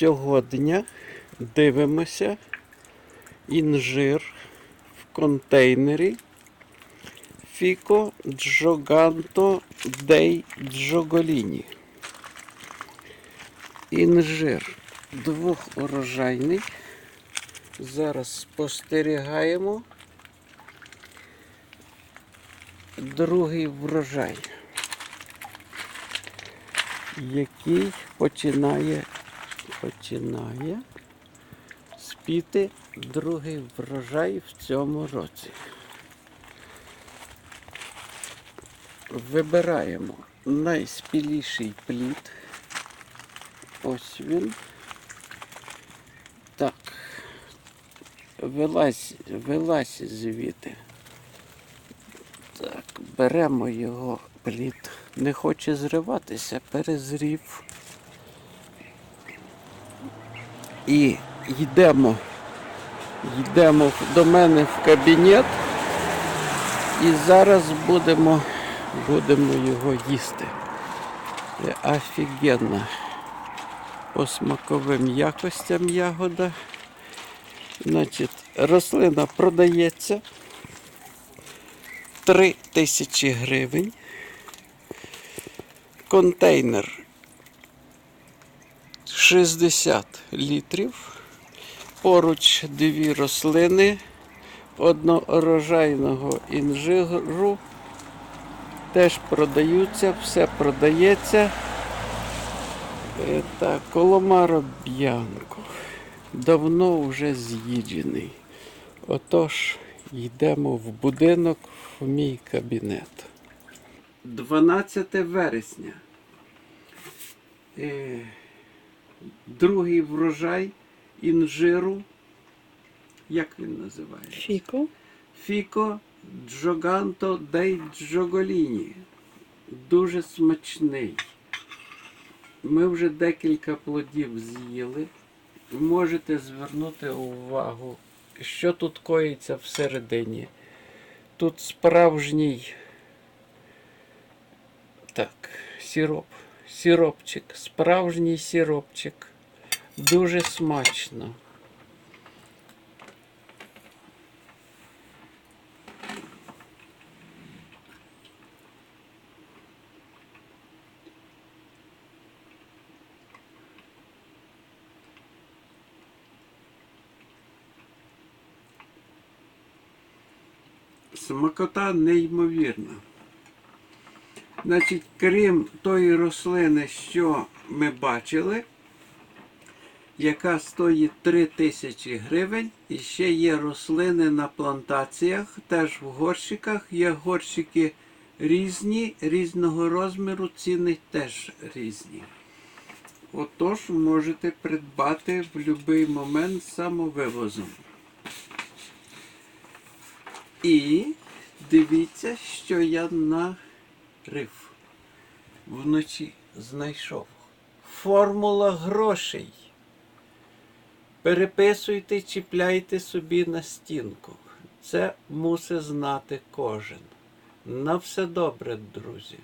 Сьогодні дивимося інжир в контейнері Фіко Джоганто Дей Джоголіні. Інжир двохурожайний. Зараз спостерігаємо. Другий врожай, який починає, починає спіти другий врожай в цьому році. Вибираємо найспіліший плід. Ось він. Так. Вилазь, вилазь звідти. Так, беремо його плід. Не хоче зриватися, перезрів. І йдемо. Йдемо до мене в кабінет. І зараз будемо, будемо його їсти. Це офігенно. По смаковим якостям ягода. Значить, рослина продається 3 тисячі гривень. Контейнер 60 літрів. Поруч дві рослини одноурожайного інжиру. Теж продаються, все продається. Е, Так, Коломаро Б'янко. Давно вже з'їджений. Отож, йдемо в будинок в мій кабінет. 12 вересня. Другий врожай інжиру. Як він називається? Фіко. Фіко Джоганто дей Джоголіні. Дуже смачний. Ми вже декілька плодів з'їли. Можете звернути увагу, що тут коїться всередині. Тут справжній так, сироп. Сиропчик, справжній сиропчик. Дуже смачно. Смакота неймовірна. Значить, крім тої рослини, що ми бачили, яка стоїть 3 тисячі гривень, і ще є рослини на плантаціях, теж в горщиках. Є горщики різні, різного розміру, ціни теж різні. Отож, можете придбати в будь-який момент самовивозом. І дивіться, що я нарив. Вночі знайшов. Формула грошей. Переписуйте, чіпляйте собі на стінку. Це мусить знати кожен. На все добре, друзі.